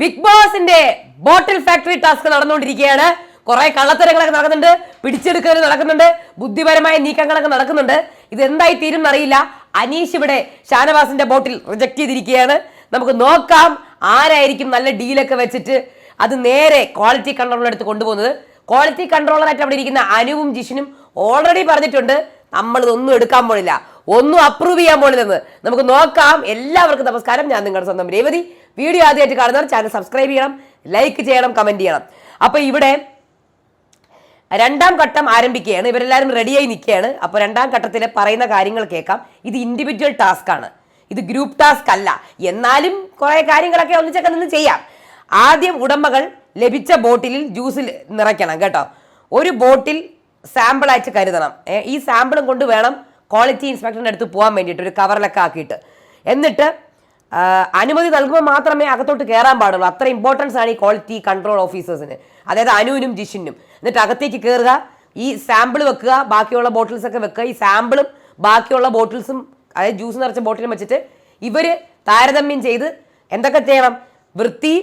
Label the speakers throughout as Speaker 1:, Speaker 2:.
Speaker 1: Big ബോസിന്റെ ബോട്ടിൽ factory task നടന്നുകൊണ്ടിരിക്കുകയാണ്. കുറെ കള്ളത്തരങ്ങളൊക്കെ നടക്കുന്നുണ്ട് പിടിച്ചെടുക്കൽ നടക്കുന്നുണ്ട് ബുദ്ധിപരമായ നീക്കങ്ങളൊക്കെ നടക്കുന്നുണ്ട്. ഇത് എന്തായി തീരും എന്നറിയില്ല. അനീഷ് ഇവിടെ ഷാനവാസിന്റെ ബോട്ടിൽ റിജക്ട് ചെയ്തിരിക്കുകയാണ്. നമുക്ക് നോക്കാം ആരായിരിക്കും നല്ല ഡീലൊക്കെ വെച്ചിട്ട് അത് നേരെ ക്വാളിറ്റി കൺട്രോളർ എടുത്ത് കൊണ്ടുപോകുന്നത്. ക്വാളിറ്റി കൺട്രോളറായിട്ട് അവിടെ ഇരിക്കുന്ന അനുവും ജിഷിനും ഓൾറെഡി പറഞ്ഞിട്ടുണ്ട് നമ്മൾ ഇതൊന്നും എടുക്കാൻ പോണില്ല. ഒന്നും അപ്രൂവ് ചെയ്യാൻ പോണില്ലെന്ന്. നമുക്ക് നോക്കാം. എല്ലാവർക്കും നമസ്കാരം. ഞാൻ നിങ്ങളുടെ സ്വന്തം രേവതി. വീഡിയോ ആദ്യമായിട്ട് കാണുന്നവർ ചാനൽ സബ്സ്ക്രൈബ് ചെയ്യണം ലൈക്ക് ചെയ്യണം കമന്റ് ചെയ്യണം. അപ്പോൾ ഇവിടെ രണ്ടാം ഘട്ടം ആരംഭിക്കുകയാണ്. ഇവരെല്ലാവരും റെഡിയായി നിൽക്കുകയാണ്. അപ്പോൾ രണ്ടാം ഘട്ടത്തിൽ പറയുന്ന കാര്യങ്ങൾ കേൾക്കാം. ഇത് ഇൻഡിവിജ്വൽ ടാസ്ക് ആണ്. ഇത് ഗ്രൂപ്പ് ടാസ്ക് അല്ല. എന്നാലും കുറേ കാര്യങ്ങളൊക്കെ ഒന്നിച്ചൊക്കെ നിന്ന് ചെയ്യാം. ആദ്യം ഉടമകൾ ലഭിച്ച ബോട്ടിലിൽ ജ്യൂസിൽ നിറയ്ക്കണം കേട്ടോ. ഒരു ബോട്ടിൽ സാമ്പിളായിട്ട് കരുതണം. ഈ സാമ്പിളും കൊണ്ട് വേണം ക്വാളിറ്റി ഇൻസ്പെക്ടറിന്റെ അടുത്ത് പോകാൻ വേണ്ടിയിട്ട് ഒരു കവറിലൊക്കെ ആക്കിയിട്ട്. എന്നിട്ട് അനുമതി നൽകുമ്പോൾ മാത്രമേ അകത്തോട്ട് കയറാൻ പാടുള്ളൂ. അത്ര ഇമ്പോർട്ടൻസ് ആണ് ഈ ക്വാളിറ്റി കൺട്രോൾ ഓഫീസേഴ്സിന് അതായത് അനുവിനും ജിഷിനും. എന്നിട്ട് അകത്തേക്ക് കയറുക ഈ സാമ്പിൾ വെക്കുക ബാക്കിയുള്ള ബോട്ടിൽസ് ഒക്കെ വെക്കുക. ഈ സാമ്പിളും ബാക്കിയുള്ള ബോട്ടിൽസും അതായത് ജ്യൂസ് നിറച്ച ബോട്ടിലും വെച്ചിട്ട് ഇവർ താരതമ്യം ചെയ്ത് എന്തൊക്കെ ചെയ്യണം? വൃത്തി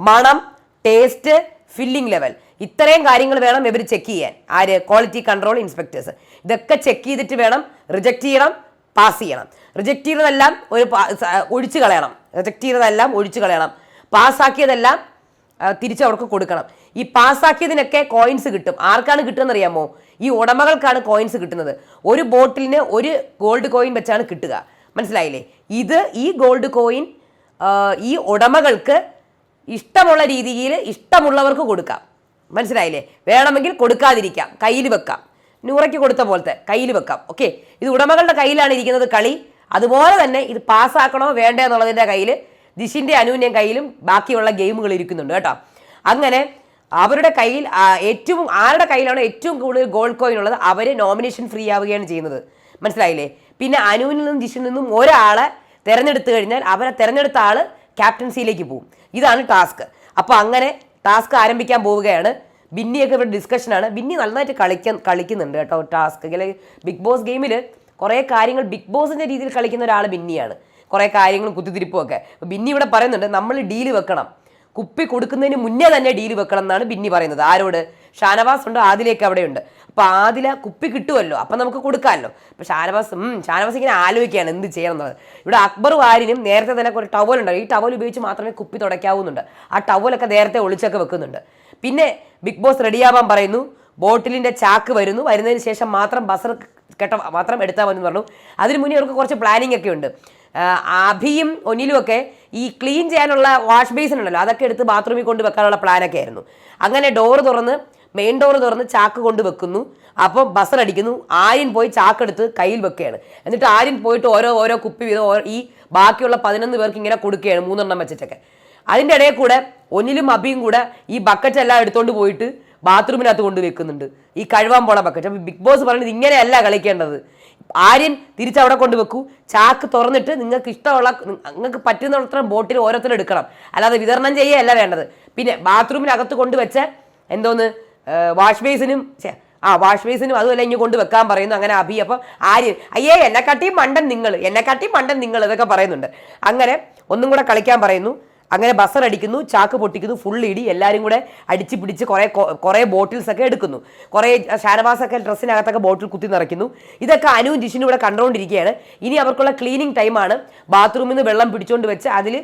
Speaker 1: മണം ടേസ്റ്റ് ഫില്ലിംഗ് ലെവൽ ഇത്രയും കാര്യങ്ങൾ വേണം ഇവർ ചെക്ക് ചെയ്യാൻ. ആര്? ക്വാളിറ്റി കൺട്രോൾ ഇൻസ്പെക്ടേഴ്സ് ഇതൊക്കെ ചെക്ക് ചെയ്തിട്ട് വേണം റിജക്റ്റ് ചെയ്യണം. പാസ് ചെയ്യണം. റിജക്റ്റ് ചെയ്തതെല്ലാം ഒരു ഒഴിച്ചു കളയണം. റിജക്റ്റ് ചെയ്തതെല്ലാം ഒഴിച്ചു കളയണം. പാസ്സാക്കിയതെല്ലാം തിരിച്ച് അവർക്ക് കൊടുക്കണം. ഈ പാസ്സാക്കിയതിനൊക്കെ കോയിൻസ് കിട്ടും. ആർക്കാണ് കിട്ടുന്നത് അറിയാമോ ഈ ഉടമകൾക്കാണ് കോയിൻസ് കിട്ടുന്നത്. ഒരു ബോട്ടിലിന് ഒരു ഗോൾഡ് കോയിൻ വെച്ചാണ് കിട്ടുക. മനസ്സിലായില്ലേ? ഇത് ഈ ഗോൾഡ് കോയിൻ ഈ ഉടമകൾക്ക് ഇഷ്ടമുള്ള രീതിയിൽ ഇഷ്ടമുള്ളവർക്ക് കൊടുക്കാം. മനസ്സിലായില്ലേ? വേണമെങ്കിൽ കൊടുക്കാതിരിക്കാം. കയ്യിൽ വെക്കാം. നൂറയ്ക്ക് കൊടുത്ത പോലത്തെ കയ്യിൽ വെക്കാം ഓക്കെ ഇത് ഉടമകളുടെ കയ്യിലാണ് ഇരിക്കുന്നത് കളി. അതുപോലെ തന്നെ ഇത് പാസ്സാക്കണോ വേണ്ടേ എന്നുള്ളതിന്റെ കയ്യിൽ ദിശിന്റെ അനുവിന്റെയും കയ്യിലും ബാക്കിയുള്ള ഗെയിമുകൾ ഇരിക്കുന്നുണ്ട് കേട്ടോ. അങ്ങനെ അവരുടെ കയ്യിൽ ഏറ്റവും ആരുടെ കയ്യിലാണ് ഏറ്റവും കൂടുതൽ ഗോൾഡ് കോയിൻ ഉള്ളത്? അവർ നോമിനേഷൻ ഫ്രീ ആവുകയാണ് ചെയ്യുന്നത്. മനസ്സിലായില്ലേ? പിന്നെ അനുവിൽ നിന്നും ദിശിൽ നിന്നും ഒരാളെ തിരഞ്ഞെടുത്തു കഴിഞ്ഞാൽ അവരെ തിരഞ്ഞെടുത്ത ആൾ ക്യാപ്റ്റൻസിയിലേക്ക് പോകും ഇതാണ് ടാസ്ക് അപ്പോൾ അങ്ങനെ ടാസ്ക് ആരംഭിക്കാൻ പോവുകയാണ്. ബിന്നിയൊക്കെ ഇവിടെ ഡിസ്കഷനാണ് ബിന്നി നന്നായിട്ട് കളിക്കാൻ കളിക്കുന്നുണ്ട് കേട്ടോ ടാസ്ക് അല്ലെങ്കിൽ ബിഗ് ബോസ് ഗെയിമിൽ കുറേ കാര്യങ്ങൾ ബിഗ് ബോസിന്റെ രീതിയിൽ കളിക്കുന്ന ഒരാൾ ബിന്നിയാണ്. കുറേ കാര്യങ്ങളും കുത്തിത്തിരിപ്പും ഒക്കെ. ബിന്നി ഇവിടെ പറയുന്നുണ്ട് നമ്മൾ ഡീൽ വെക്കണം. കുപ്പി കൊടുക്കുന്നതിന് മുന്നേ തന്നെ ഡീൽ വെക്കണം എന്നാണ് ബിന്നി പറയുന്നത്. ആരോട്? ഷാനവാസ് ഉണ്ട് ആദിലേക്ക് അവിടെയുണ്ട് അപ്പോൾ ആദില കുപ്പി കിട്ടുമല്ലോ അപ്പം നമുക്ക് കൊടുക്കാമല്ലോ. അപ്പോൾ ഷാനവാസ് ഷാനവാസ് ഇങ്ങനെ ആലോചിക്കുകയാണ് എന്ത് ചെയ്യണം എന്നുള്ളത് ഇവിടെ അക്ബർ വാരിനും നേരത്തെ തന്നെ ഒരു ടവൽ ഉണ്ടാവും ഈ ടവൽ ഉപയോഗിച്ച് മാത്രമേ കുപ്പി തുടയ്ക്കാവുന്നുണ്ട്. ആ ടവലൊക്കെ നേരത്തെ ഒളിച്ചൊക്കെ വെക്കുന്നുണ്ട്. പിന്നെ ബിഗ് ബോസ് റെഡിയാവാൻ പറയുന്നു. ബോട്ടിലിന്റെ ചാക്ക് വരുന്നു. വരുന്നതിന് ശേഷം മാത്രം ബസർ കെട്ട മാത്രം എടുത്താൽ മതി എന്ന് പറഞ്ഞു. അതിന് മുന്നേ അവർക്ക് കുറച്ച് പ്ലാനിങ് ഒക്കെ ഉണ്ട്. അഭിയും ഒനിലും ഒക്കെ ഈ ക്ലീൻ ചെയ്യാനുള്ള വാഷ് ബേസിൻ ഉണ്ടല്ലോ അതൊക്കെ എടുത്ത് ബാത്റൂമിൽ കൊണ്ട് വെക്കാനുള്ള പ്ലാനൊക്കെ ആയിരുന്നു. അങ്ങനെ ഡോറ് തുറന്ന് മെയിൻ ഡോറ് തുറന്ന് ചാക്ക് കൊണ്ട് വെക്കുന്നു. അപ്പോൾ ബസർ അടിക്കുന്നു. ആര്യൻ പോയി ചാക്കെടുത്ത് കയ്യിൽ വെക്കുകയാണ്. എന്നിട്ട് ആര്യൻ പോയിട്ട് ഓരോ ഓരോ കുപ്പി വീതം ഈ ബാക്കിയുള്ള പതിനൊന്ന് പേർക്ക് ഇങ്ങനെ കൊടുക്കുകയാണ്. മൂന്നെണ്ണം വെച്ചിട്ടൊക്കെ. അതിന്റെ ഇടയിൽ കൂടെ ഒന്നിലും അബിയും കൂടെ ഈ ബക്കറ്റ് എല്ലാം എടുത്തുകൊണ്ട് പോയിട്ട് ബാത്റൂമിനകത്ത് കൊണ്ട് വെക്കുന്നുണ്ട്. ഈ കഴുവാൻ പോണ ബക്കറ്റ് അപ്പോൾ ബിഗ് ബോസ് പറയുന്നത് ഇങ്ങനെയല്ല കളിക്കേണ്ടത്. ആര്യൻ തിരിച്ചവിടെ കൊണ്ട് വെക്കൂ. ചാക്ക് തുറന്നിട്ട് നിങ്ങൾക്ക് ഇഷ്ടമുള്ള നിങ്ങൾക്ക് പറ്റുന്നിടത്തോളം ബോട്ടിൽ ഓരോരുത്തരും എടുക്കണം. അല്ലാതെ വിതരണം ചെയ്യുകയല്ല വേണ്ടത്. പിന്നെ ബാത്റൂമിനകത്ത് കൊണ്ടുവച്ച എന്തോന്ന്? വാഷ് ബേസിനും ആ വാഷ് ബേസിനും അതുമല്ല ഇനി കൊണ്ട് വെക്കാൻ പറയുന്നു. അങ്ങനെ അഭി അപ്പം ആര്യൻ അയ്യേ എന്നെക്കാട്ടിയും മണ്ടൻ നിങ്ങൾ എന്നെക്കാട്ടിയും മണ്ടൻ നിങ്ങൾ ഇതൊക്കെ പറയുന്നുണ്ട്. അങ്ങനെ ഒന്നും കൂടെ കളിക്കാൻ പറയുന്നു. അങ്ങനെ ബസർ അടിക്കുന്നു ചാക്ക് പൊട്ടിക്കുന്നു ഫുൾ ഇടി എല്ലാവരും കൂടെ അടിച്ച് പിടിച്ച് കുറേ കുറേ ബോട്ടിൽസ് ഒക്കെ എടുക്കുന്നു. കുറേ ഷാനവാസൊക്കെ ഡ്രസ്സിനകത്തൊക്കെ ബോട്ടിൽ കുത്തി നിറയ്ക്കുന്നു. ഇതൊക്കെ അനുവും ജിഷിനും ഇവിടെ കണ്ടുകൊണ്ടിരിക്കുകയാണ് ഇനി അവർക്കുള്ള ക്ലീനിങ് ടൈമാണ് ബാത്റൂമിൽ നിന്ന് വെള്ളം പിടിച്ചുകൊണ്ട് വെച്ച് അതിൽ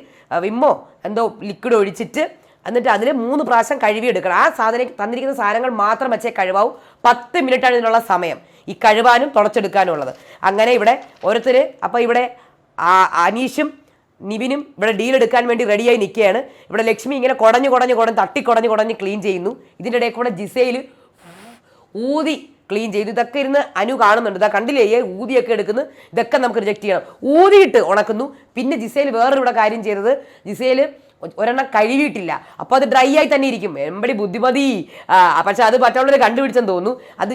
Speaker 1: വിമ്മോ എന്തോ ലിക്വിഡ് ഒഴിച്ചിട്ട് എന്നിട്ട് അതിൽ മൂന്ന് പ്രാവശ്യം കഴുകി എടുക്കണം ആ സാധനം തന്നിരിക്കുന്ന സാധനങ്ങൾ മാത്രം വെച്ചേ കഴിവാവും. പത്ത് മിനിറ്റാണ് ഇതിനുള്ള സമയം. ഈ കഴുവാനും തുടച്ചെടുക്കാനും ഉള്ളത് അങ്ങനെ ഇവിടെ ഓരോരുത്തർ അപ്പോൾ ഇവിടെ അനീഷും നിവിനും ഇവിടെ ഡീൽ എടുക്കാൻ വേണ്ടി റെഡിയായി നിൽക്കുകയാണ്. ഇവിടെ ലക്ഷ്മി ഇങ്ങനെ കുടഞ്ഞു കുടഞ്ഞു കുടഞ്ഞ് തട്ടി കുടഞ്ഞു കുടഞ്ഞ് ക്ലീൻ ചെയ്യുന്നു. ഇതിന്റെ ഇടയിൽ കൂടെ ജിസയിൽ ഊതി ക്ലീൻ ചെയ്തു. ഇതൊക്കെ ഇരുന്ന് അനു കാണുന്നുണ്ട്. ഇതാ കണ്ടില്ലേ? ഊതിയൊക്കെ എടുക്കുന്നു. ഇതൊക്കെ നമുക്ക് റിജക്റ്റ് ചെയ്യണം. ഊതിയിട്ട് ഉണക്കുന്നു. പിന്നെ ജിസയിൽ വേറൊരു ഇവിടെ കാര്യം ചെയ്തത്. ജിസയിൽ ഒരെണ്ണം കഴുകിയിട്ടില്ല. അപ്പോൾ അത് ഡ്രൈ ആയി തന്നെ ഇരിക്കും. എമ്പടി ബുദ്ധിമതി. പക്ഷെ അത് മറ്റുള്ളവർ കണ്ടുപിടിച്ചെന്ന് തോന്നുന്നു. അത്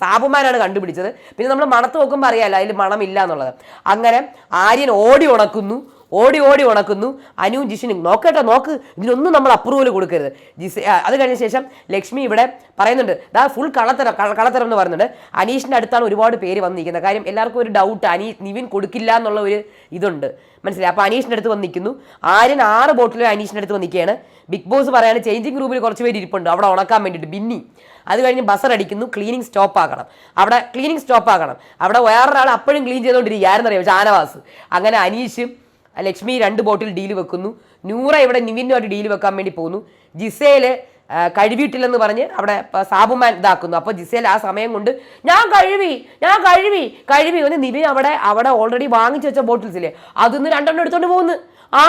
Speaker 1: സാബുമാനാണ് കണ്ടുപിടിച്ചത്. പിന്നെ നമ്മൾ മണത്ത് നോക്കുമ്പോൾ അറിയാമല്ലോ അതിൽ മണമില്ല എന്നുള്ളത്. അങ്ങനെ ആര്യൻ ഓടി ഉണക്കുന്നു. ഓടി ഓടി ഉണക്കുന്നു. അനുവും ജിഷിനും നോക്കട്ടെ നോക്ക്. ഇതിനൊന്നും നമ്മൾ അപ്രൂവൽ കൊടുക്കരുത്. ജിസ് അത് കഴിഞ്ഞ ശേഷം ലക്ഷ്മി ഇവിടെ പറയുന്നുണ്ട് ദാ ഫുൾ കളത്തരം കള്ളത്തരം എന്ന് പറയുന്നുണ്ട്. അനീഷിന്റെ അടുത്താണ് ഒരുപാട് പേര് വന്നിരിക്കുന്നത്. കാര്യം എല്ലാവർക്കും ഒരു ഡൗട്ട് അനീ നിവിൻ കൊടുക്കില്ല എന്നുള്ള ഒരു ഇതുണ്ട്. മനസ്സിലായി? അപ്പോൾ അനീഷിന്റെ അടുത്ത് വന്നിരിക്കുന്നു. ആര്യൻ ആറ് ബോട്ടിലും അനീഷിന്റെ അടുത്ത് വന്നിരിക്കുകയാണ്. ബിഗ് ബോസ് പറയാണ് ചേഞ്ചിങ് റൂമിൽ കുറച്ച് പേര് ഇരിപ്പുണ്ട്. അവിടെ ഉണക്കാൻ വേണ്ടിയിട്ട് ബിന്നി. അത് കഴിഞ്ഞ് ബസർ അടിക്കുന്നു ക്ലീനിങ് സ്റ്റോപ്പ് ആക്കണം. അവിടെ ക്ലീനിങ് സ്റ്റോപ്പ് ആക്കണം. അവിടെ വേറൊരാൾ അപ്പോഴും ക്ലീൻ ചെയ്തുകൊണ്ടിരിക്കുക ആരെന്നറിയാം ഷാനവാസ്. അങ്ങനെ അനീഷും ലക്ഷ്മി രണ്ട് ബോട്ടിൽ ഡീൽ വെക്കുന്നു. നൂറ ഇവിടെ നിവിനുമായിട്ട് ഡീൽ വെക്കാൻ വേണ്ടി പോകുന്നു ജിസേൽ ആ, കഴിവിയിട്ടില്ലെന്ന് പറഞ്ഞ് അവിടെ സാബുമാൻ ഇതാക്കുന്നു. അപ്പോൾ ജിസേൽ ആ സമയം കൊണ്ട് ഞാൻ കഴുവി ഞാൻ കഴുവി കഴുവി ഒന്ന് നിവിൻ അവിടെ അവിടെ ഓൾറെഡി വാങ്ങിച്ചു വെച്ച ബോട്ടിൽസ് ഇല്ലേ? അതിന്ന് രണ്ടെണ്ണം എടുത്തോണ്ട് പോകുന്നു ആ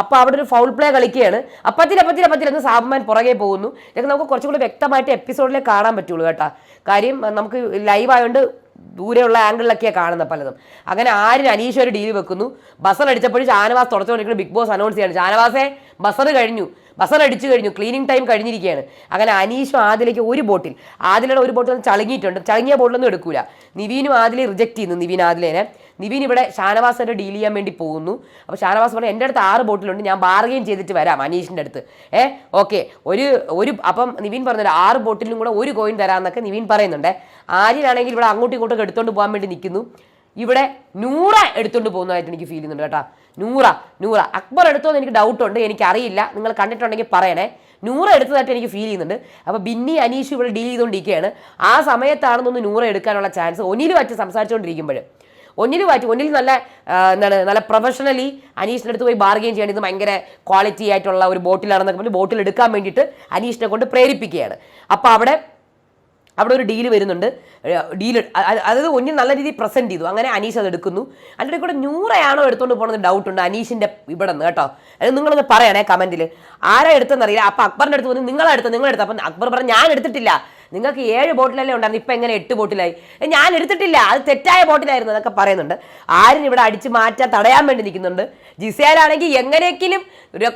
Speaker 1: അപ്പൊ അവിടെ ഒരു ഫൗൾ പ്ലേ കളിക്കുകയാണ്. അപ്പത്തില്ല അപ്പത്തില്ല അപ്പത്തില്ല എന്ന് സാബുമാൻ പുറകെ പോകുന്നു. ഇതൊക്കെ നമുക്ക് കുറച്ചും കൂടി വ്യക്തമായിട്ട് എപ്പിസോഡിലേ കാണാൻ പറ്റുള്ളൂ കേട്ടാ. കാര്യം നമുക്ക് ലൈവ് ആയതുകൊണ്ട് ദൂരെയുള്ള ആംഗിളിലൊക്കെയാണ് കാണുന്നത് പലതും. അങ്ങനെ ആരും അനീഷ് ഒരു ഡീൽ വെക്കുന്നു. ബസർ അടിച്ചപ്പോഴും ഷാനവാസ് തുടച്ചുകൊണ്ടിരിക്കുന്ന ബിഗ് ബോസ് അനൗൺസ് ചെയ്യാണ്. ഷാനവാസെ ബസർ കഴിഞ്ഞു. ബസർ അടിച്ചു കഴിഞ്ഞു. ക്ലീനിങ് ടൈം കഴിഞ്ഞിരിക്കുകയാണ്. അങ്ങനെ അനീഷും ആദിലേക്ക് ഒരു ബോട്ടിൽ. ആദിലയുടെ ഒരു ബോട്ടിൽ ചളുങ്ങിയിട്ടുണ്ട്. ചളുങ്ങിയ ബോട്ടിലൊന്നും എടുക്കൂല. നിവീനും ആദിലെ റിജക്റ്റ് ചെയ്യുന്നു. നിവീൻ ആദിലേനെ. നിവീൻ ഇവിടെ ഷാനവാസിന്റെ ഡീൽ ചെയ്യാൻ വേണ്ടി പോകുന്നു. അപ്പോൾ ഷാനവാസ് പറഞ്ഞു എന്റെ അടുത്ത് ആറ് ബോട്ടിലുണ്ട് ഞാൻ ബാർഗെയിൻ ചെയ്തിട്ട് വരാം അനീഷിന്റെ അടുത്ത്. ഏ ഓക്കെ ഒരു ഒരു അപ്പം നിവിൻ പറഞ്ഞല്ലോ ആറ് ബോട്ടിലും കൂടെ ഒരു കോയിൻ തരാമെന്നൊക്കെ നിവിൻ പറയുന്നുണ്ട്. ആര്യനാണെങ്കിൽ ഇവിടെ അങ്ങോട്ടും ഇങ്ങോട്ടും എടുത്തോണ്ട് പോകാൻ വേണ്ടി നിൽക്കുന്നു ഇവിടെ നൂറ എടുത്തുകൊണ്ട് പോകുന്നതായിട്ട് എനിക്ക് ഫീൽ ചെയ്യുന്നുണ്ട് കേട്ടോ. നൂറ നൂറ. അക്ബർ എടുത്തോ എന്ന് എനിക്ക് ഡൗട്ട് ഉണ്ട് എനിക്കറിയില്ല. നിങ്ങൾ കണ്ടിട്ടുണ്ടെങ്കിൽ പറയണേ. നൂറ എടുത്തതായിട്ട് എനിക്ക് ഫീൽ ചെയ്യുന്നുണ്ട്. അപ്പോൾ ബിന്നി അനീഷ് ഇവിടെ ഡീൽ ചെയ്തുകൊണ്ടിരിക്കുകയാണ് ആ സമയത്താണെന്നൊന്ന് നൂറ എടുക്കാനുള്ള ചാൻസ് ഒനിയിൽ വച്ച് സംസാരിച്ചുകൊണ്ടിരിക്കുമ്പോൾ ഒന്നിൽ മാറ്റി ഒന്നിൽ നല്ല എന്താണ് നല്ല പ്രൊഫഷണലി അനീഷിന്റെ അടുത്ത് പോയി ബാർഗെയിൻ ചെയ്യണം ഇത് ഭയങ്കര ക്വാളിറ്റി ആയിട്ടുള്ള ഒരു ബോട്ടിലാണെന്നൊക്കെ പറഞ്ഞ് ബോട്ടിൽ എടുക്കാൻ വേണ്ടിയിട്ട് അനീഷിനെ കൊണ്ട് പ്രേരിപ്പിക്കുകയാണ്. അപ്പോൾ അവിടെ അവിടെ ഒരു ഡീൽ വരുന്നുണ്ട്. ഡീൽ അതായത് ഒന്നിൽ നല്ല രീതിയിൽ പ്രസന്റ് ചെയ്തു. അങ്ങനെ അനീഷ് അത് എടുക്കുന്നു. അതിന്റെ കൂടെ നൂറയാണോ എടുത്തുകൊണ്ട് പോകണമെന്ന് ഡൗട്ട് ഉണ്ട് അനീഷിന്റെ ഇവിടെ നിന്ന് കേട്ടോ. അത് നിങ്ങളൊന്ന് പറയണേ കമന്റിൽ ആരാ എടുത്തെന്നറിയില്ല അപ്പോൾ അക്ബറിന്റെ അടുത്ത് വന്ന് നിങ്ങളെടുത്ത് നിങ്ങളെടുത്ത് അപ്പം അക്ബർ പറഞ്ഞു ഞാൻ എടുത്തിട്ടില്ല. നിങ്ങൾക്ക് ഏഴ് ബോട്ടിലല്ലേ ഉണ്ടായിരുന്നു ഇപ്പം എങ്ങനെ എട്ട് ബോട്ടിലായി? ഞാൻ എടുത്തിട്ടില്ല. അത് തെറ്റായ ബോട്ടിലായിരുന്നു എന്നൊക്കെ പറയുന്നുണ്ട്. ആരും ഇവിടെ അടിച്ച് മാറ്റാൻ തടയാൻ വേണ്ടി നിൽക്കുന്നുണ്ട്. ജിസേലാണെങ്കിൽ എങ്ങനെയെങ്കിലും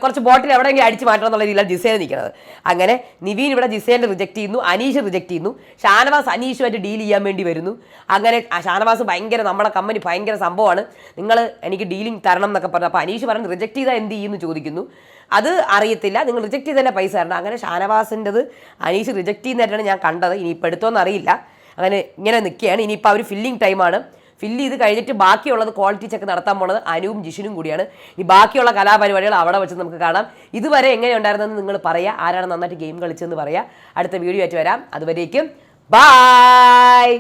Speaker 1: കുറച്ച് ബോട്ടിൽ എവിടെയെങ്കിലും അടിച്ച് മാറ്റണം എന്നുള്ള രീതിയിലാണ് ജിസേൽ നിൽക്കുന്നത്. അങ്ങനെ നിവീൻ ഇവിടെ ജിസേലിനെ റിജക്റ്റ് ചെയ്യുന്നു അനീഷ് റിജക്റ്റ് ചെയ്യുന്നു. ഷാനവാസ് അനീഷുമായിട്ട് ഡീൽ ചെയ്യാൻ വേണ്ടി വരുന്നു. അങ്ങനെ ഷാനവാസ് ഭയങ്കര നമ്മുടെ കമ്പനി ഭയങ്കര സംഭവമാണ്. നിങ്ങൾ എനിക്ക് ഡീലിംഗ് തരണം എന്നൊക്കെ പറഞ്ഞു. അപ്പോൾ അനീഷ് പറഞ്ഞ് റിജക്റ്റ് ചെയ്താൽ എന്ത് ചെയ്യുമെന്ന് ചോദിക്കുന്നു. അത് അറിയത്തില്ല. നിങ്ങൾ റിജക്ട് തന്നെ പൈസ തരണം അങ്ങനെ ഷാനവാസിന്റെത് അനീഷ് റിജക്ട് ചെയ്യുന്നതായിട്ടാണ് ഞാൻ കണ്ടത്. ഇനിയിപ്പോൾ എടുത്തോന്ന് അറിയില്ല. അങ്ങനെ ഇങ്ങനെ നിൽക്കുകയാണ്. ഇനിയിപ്പോൾ അവർ ഫില്ലിംഗ് ടൈമാണ് ഫില്ല് ചെയ്ത് കഴിഞ്ഞിട്ട് ബാക്കിയുള്ളത് ക്വാളിറ്റി ചെക്ക് നടത്താൻ പോണത് അനുവും ജിഷിനും കൂടിയാണ്. ഈ ബാക്കിയുള്ള കലാപരിപാടികൾ അവിടെ വെച്ച് നമുക്ക് കാണാം. ഇതുവരെ എങ്ങനെ ഉണ്ടായിരുന്നെന്ന് നിങ്ങൾ പറയുക ആരാണ് നന്നായിട്ട് ഗെയിം കളിച്ചതെന്ന് പറയുക അടുത്ത വീഡിയോ ആയിട്ട് വരാം. അതുവരേക്കും ബായ്